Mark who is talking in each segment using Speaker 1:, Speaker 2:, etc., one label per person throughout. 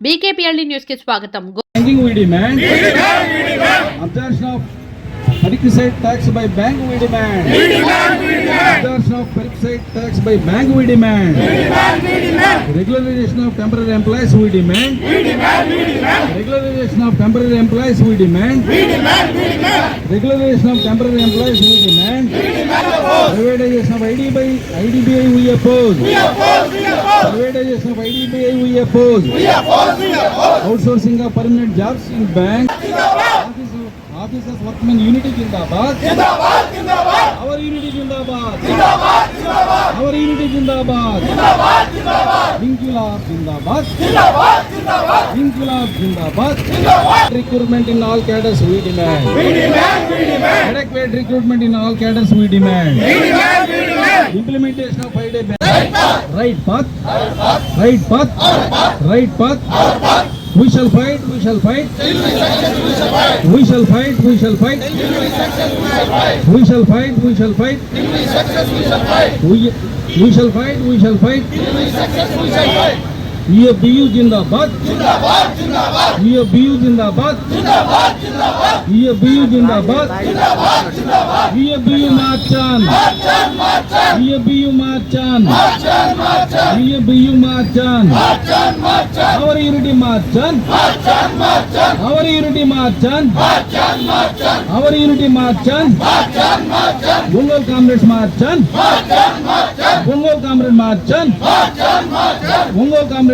Speaker 1: బీకేపీఎల్డీ న్యూస్కి స్వాగతం
Speaker 2: Banking we demand. Absorption of perquisite tax by bank we demand. Absorption of perquisite tax by bank we demand. Regularization of temporary employees we demand. We demand, we demand. Regularization of temporary employees we demand. We demand, we demand. Regularization of temporary employees we demand. Privatization of IDBI, IDBI we oppose. We Privatization of IDBI we oppose. Outsourcing of permanent jobs in زند روٹمنٹ ریکروٹمنٹ We shall fight, we shall fight. Till we success, we shall fight. We shall fight, we shall fight. Till we success, we shall fight. We shall fight, we shall fight. Till we success, we shall fight. We, shall fight, we shall fight. Till we success, we shall fight. یہ
Speaker 3: بیو زندہ باد یہ بیو زندہ باد یہ بیو زندہ باد یہ بیو ماچان ماچان ماچان یہ بیو ماچان ماچان ماچان یہ بیو ماچان ماچان ماچان اور ایرڈی ماچان ماچان ماچان اور ایرڈی ماچان ماچان ماچان اور ایرٹی مات چاند گنگل کامریڈ ماچان چاند گنگل کامریڈ ماچان ماچان بنگل کامریڈ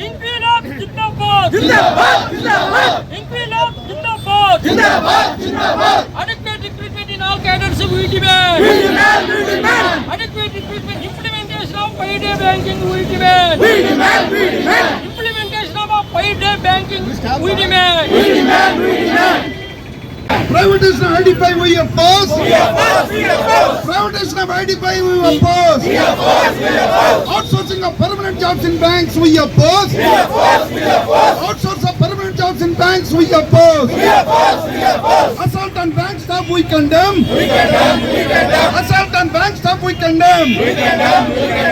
Speaker 3: Privatization, identify we are false. We are false. We are false of
Speaker 4: IDPI we oppose. We oppose. We oppose. Outsourcing of permanent jobs in banks we oppose. We oppose. We oppose. Outsource of permanent jobs in banks we oppose. We oppose. We oppose. Assault on bank staff we condemn. We condemn. We condemn. Assault on bank staff we condemn. We condemn. We condemn.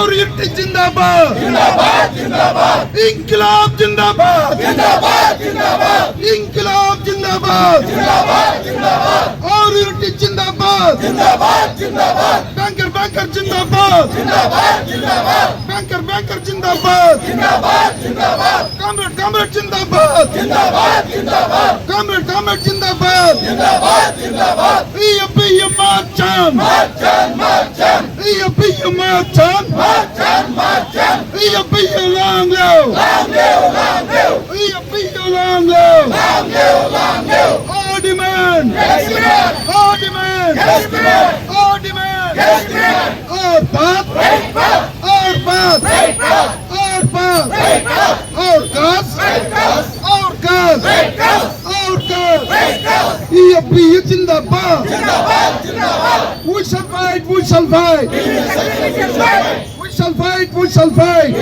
Speaker 4: शौर्य जिंदाबाद जिंदाबाद जिंदाबाद इंकलाब जिंदाबाद जिंदाबाद जिंदाबाद इंकलाब जिंदाबाद जिंदाबाद जिंदाबाद और यूनिटी जिंदाबाद जिंदाबाद जिंदाबाद बैंकर बैंकर जिंदाबाद जिंदाबाद जिंदाबाद बैंकर बैंकर जिंदाबाद जिंदाबाद जिंदाबाद कामरेड कामरेड जिंदाबाद जिंदाबाद जिंदाबाद कामरेड कामरेड जिंदाबाद जिंदाबाद जिंदाबाद पीएम पीएम मार्चन मार्चन मार्चन PM you Hiyo matam matam matam, hiyo pia lango lango lango, hiyo pia lango lango lango. All demand yes demand, all demand yes demand, all demand yes Shafi Jindabad. the Jindabad. We shall fight, we shall fight. We shall fight, we shall fight.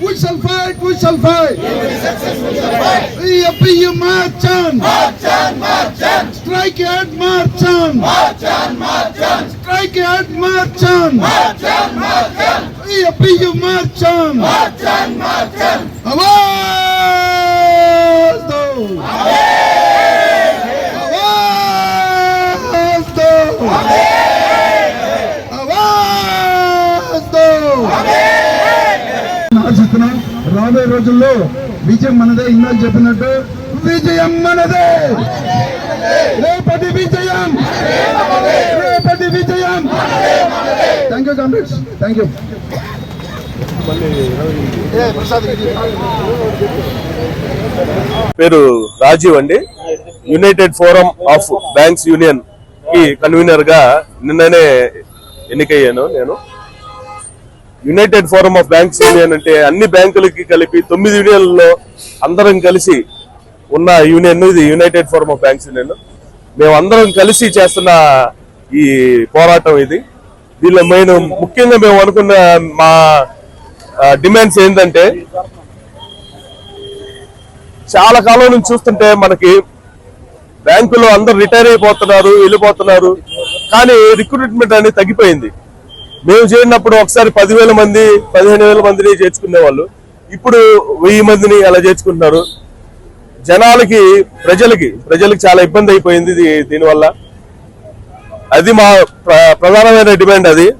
Speaker 4: We shall fight, we shall fight. We EFPU march on. March on, march on. Strike ahead, march on. March on, march on. Strike ahead, march on. March on, march on. EFPU march on. March on, march on. Away! ఆశిస్తున్నాం రాబోయే రోజుల్లో విజయం మనదే ఇందాక చెప్పినట్టు విజయం మనదే. రేపటి విజయం. రేపటి విజయం. Thank you comrades thank you
Speaker 5: పేరు రాజీవ్ అండి. యునైటెడ్ ఫోరం ఆఫ్ బ్యాంక్స్ యూనియన్కి కన్వీనర్గా నిన్ననే ఎన్నికయ్యాను నేను. United forum of banks union అంటే అన్ని బ్యాంకులకి కలిపి తొమ్మిది యూనియన్లలో అందరం కలిసి ఉన్న యూనియన్ ఇది united forum of banks union మేము అందరం కలిసి చేస్తున్న ఈ పోరాటం ఇది. దీనిలో మెయిన్ ముఖ్యంగా మేము అనుకున్న మా డిమాండ్స్ ఏంటంటే చాలా కాలం నుంచి చూస్తుంటే మనకి బ్యాంకులో అందరు రిటైర్ అయిపోతున్నారు వెళ్ళిపోతున్నారు కానీ రిక్రూట్మెంట్ అనేది తగ్గిపోయింది. మేము చేరినప్పుడు ఒకసారి పదివేల మంది పదిహేను వేల మందిని చేర్చుకునే వాళ్ళు. ఇప్పుడు వెయ్యి మందిని అలా చేర్చుకుంటున్నారు. జనాలకి ప్రజలకి ప్రజలకి చాలా ఇబ్బంది అయిపోయింది ఇది- దీనివల్ల. అది మా ప్ర- ప్రధానమైన డిమాండ్ అది.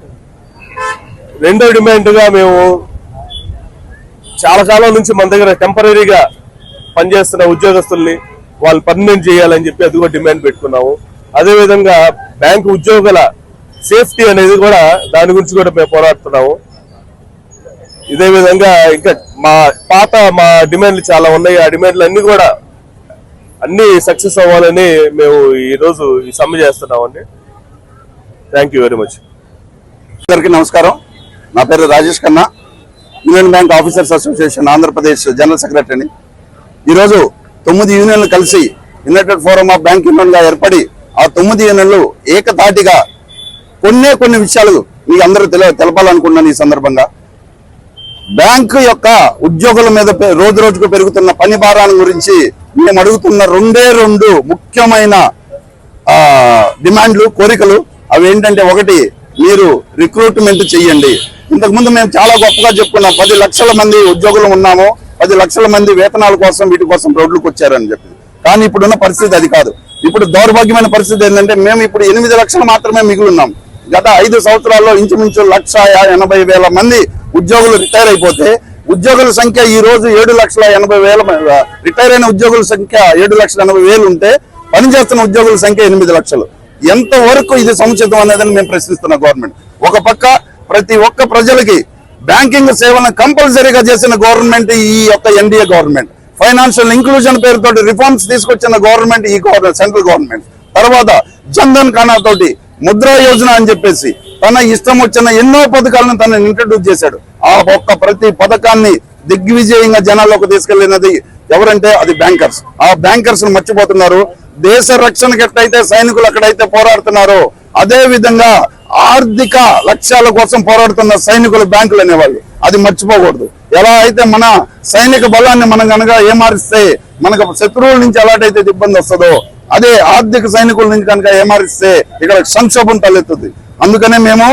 Speaker 5: రెండో డిమాండ్గా మేము చాలా కాలం నుంచి మన దగ్గర టెంపరీగా పనిచేస్తున్న ఉద్యోగస్తుల్ని వాళ్ళు పర్మనెంట్ చేయాలని చెప్పి అది కూడా డిమాండ్ పెట్టుకున్నాము. అదేవిధంగా బ్యాంకు ఉద్యోగుల సేఫ్టీ అనేది కూడా దాని గురించి కూడా మేము పోరాడుతున్నాము. ఇదే విధంగా ఇంకా మా పాత మా డిమాండ్లు చాలా ఉన్నాయి. ఆ డిమాండ్లు అన్ని కూడా అన్ని సక్సెస్ అవ్వాలని మేము ఈరోజు ఈ సమ్మె చేస్తున్నామండి. థ్యాంక్ యూ వెరీ మచ్
Speaker 6: అందరికీ నమస్కారం. నా పేరు Rajesh Khanna. Union bank officers association Andhra Pradesh general సెక్రటరీని. ఈరోజు తొమ్మిది యూనియన్లు కలిసి యునైటెడ్ ఫోరం ఆఫ్ బ్యాంక్ యూనియన్గా ఏర్పడి ఆ తొమ్మిది యూనియన్లు ఏకతాటిగా కొన్నే కొన్ని విషయాలు మీకు అందరూ తెల తెలపాలనుకున్నాను ఈ సందర్భంగా. బ్యాంకు యొక్క ఉద్యోగుల మీద రోజు రోజుకు పెరుగుతున్న పని భారాన్ని గురించి మేము అడుగుతున్న రెండే రెండు ముఖ్యమైన డిమాండ్లు కోరికలు. అవి ఏంటంటే ఒకటి మీరు రిక్రూట్మెంట్ చెయ్యండి. ఇంతకుముందు మేము చాలా గొప్పగా చెప్పుకున్నాం పది లక్షల మంది ఉద్యోగులు ఉన్నాము పది లక్షల మంది వేతనాల కోసం వీటి కోసం రోడ్లకు వచ్చారని చెప్పి. కానీ ఇప్పుడున్న పరిస్థితి అది కాదు. ఇప్పుడు దౌర్భాగ్యమైన పరిస్థితి ఏంటంటే మేము ఇప్పుడు ఎనిమిది లక్షలు మాత్రమే మిగిలి గత ఐదు సంవత్సరాల్లో ఇంచుమించు లక్ష ఎనభై వేల మంది ఉద్యోగులు రిటైర్ అయిపోతే ఉద్యోగుల సంఖ్య ఈ రోజు ఏడు లక్షల ఎనభై వేల రిటైర్ అయిన ఉద్యోగుల సంఖ్య ఏడు లక్షల ఎనభై వేలు ఉంటే పనిచేస్తున్న ఉద్యోగుల సంఖ్య ఎనిమిది లక్షలు. ఎంత వరకు ఇది సముచితం అనేదని మేము ప్రశ్నిస్తున్నాం గవర్నమెంట్. ఒక పక్క ప్రతి ఒక్క ప్రజలకి బ్యాంకింగ్ సేవలను కంపల్సరీగా చేసిన గవర్నమెంట్ ఈ యొక్క ఎన్డీఏ గవర్నమెంట్. ఫైనాన్షియల్ ఇంక్లూజన్ పేరుతో రిఫార్మ్స్ తీసుకొచ్చిన గవర్నమెంట్ ఈ గవర్నమెంట్ సెంట్రల్ గవర్నమెంట్. తర్వాత జన్ధన్ ఖానా తోటి ముద్రా యోజన అని చెప్పేసి తన ఇష్టం వచ్చిన ఎన్నో పథకాలను తను ఇంట్రడ్యూస్ చేశాడు. ఆ ఒక్క ప్రతి పథకాన్ని దిగ్విజయంగా జనాల్లోకి తీసుకెళ్ళినది ఎవరంటే అది బ్యాంకర్స్ ఆ బ్యాంకర్స్ మర్చిపోతున్నారు. దేశ రక్షణకి ఎట్లయితే సైనికులు అక్కడైతే పోరాడుతున్నారో అదే విధంగా ఆర్థిక లక్ష్యాల కోసం పోరాడుతున్న సైనికులు బ్యాంకులు అనేవాళ్ళు. అది మర్చిపోకూడదు. ఎలా అయితే మన సైనిక బలాన్ని మనం కనుక ఏమారిస్తే మనకు శత్రువుల నుంచి ఎలాటైతే ఇబ్బంది వస్తుందో అదే ఆర్థిక సైనికుల నుంచి కనుక ఏమారిస్తే ఇక్కడ సంక్షోభం తలెత్తుంది అందుకనే మేము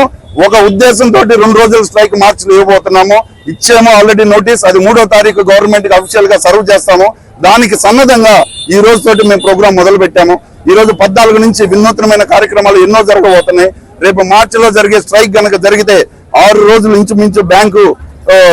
Speaker 6: ఒక ఉద్దేశంతో రెండు రోజుల స్ట్రైక్ మార్చిలో ఇవ్వబోతున్నాము. ఇచ్చాము ఆల్రెడీ నోటీస్ అది మూడో తారీఖు గవర్నమెంట్కి అఫీషియల్గా సర్వ్ చేస్తాము. దానికి సన్నద్ధంగా ఈ రోజు తోటి మేము ప్రోగ్రామ్ మొదలు పెట్టాము. ఈ రోజు పద్నాలుగు నుంచి వినూత్నమైన కార్యక్రమాలు ఎన్నో జరగబోతున్నాయి. రేపు మార్చిలో జరిగే స్ట్రైక్ గనక జరిగితే ఆరు రోజులు ఇంచుమించు బ్యాంకు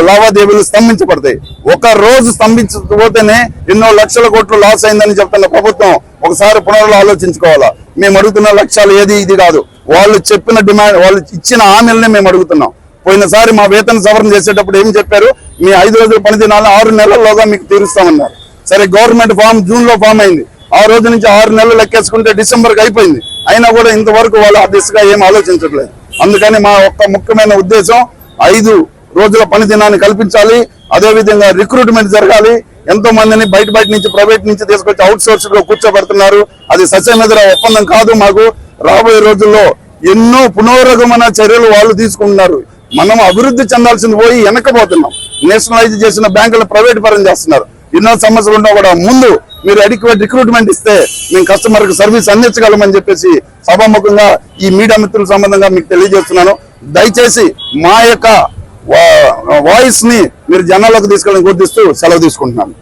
Speaker 6: లావాదేవీలు స్తంభించబడతాయి. ఒక రోజు స్తంభించకపోతేనే ఎన్నో లక్షల కోట్లు లాస్ అయిందని చెప్తున్న ప్రభుత్వం ఒకసారి పునరులో ఆలోచించుకోవాలా మేము అడుగుతున్న లక్ష్యాలు ఏది ఇది కాదు. వాళ్ళు చెప్పిన డిమాండ్ వాళ్ళు ఇచ్చిన హామీలనే మేము అడుగుతున్నాం. పోయినసారి మా వేతన సవరణ చేసేటప్పుడు ఏం చెప్పారు? మీ ఐదు రోజుల పని దినాలు ఆరు నెలల్లోగా మీకు తీరుస్తామన్నారు. సరే గవర్నమెంట్ ఫామ్ జూన్లో ఫామ్ అయింది. ఆ రోజు నుంచి ఆరు నెలలు లెక్కేసుకుంటే డిసెంబర్కి అయిపోయింది. అయినా కూడా ఇంతవరకు వాళ్ళు ఆ దిశగా ఏం ఆలోచించట్లేదు. అందుకని మా ఒక్క ముఖ్యమైన ఉద్దేశం ఐదు రోజుల పని దినాన్ని కల్పించాలి. అదే విధంగా రిక్రూట్మెంట్ జరగాలి. ఎంతో మందిని బయట బయట నుంచి ప్రైవేట్ నుంచి తీసుకొచ్చి అవుట్ సోర్స్లో కూర్చోబెడుతున్నారు. అది సస్యమెదర ఒప్పందం కాదు మాకు. రాబోయే రోజుల్లో ఎన్నో పునరగమన చర్యలు వాళ్ళు తీసుకుంటున్నారు. మనం అభివృద్ధి చెందాల్సింది పోయి వెనకపోతున్నాం నేషనలైజ్ చేసిన బ్యాంకులు ప్రైవేట్ పరం చేస్తున్నారు. ఎన్నో సమస్యలు ఉన్నా కూడా ముందు మీరు అడిక్వేట్ రిక్రూట్మెంట్ ఇస్తే మేము కస్టమర్కి సర్వీస్ అందించగలమని చెప్పేసి సభాముఖంగా ఈ మీడియా మిత్రుల సంబంధంగా మీకు తెలియజేస్తున్నాను. దయచేసి మా యొక్క వాయిస్ని మీరు జనాలకు తీసుకెళ్ళని గుర్తిస్తూ సెలవు తీసుకుంటున్నాను.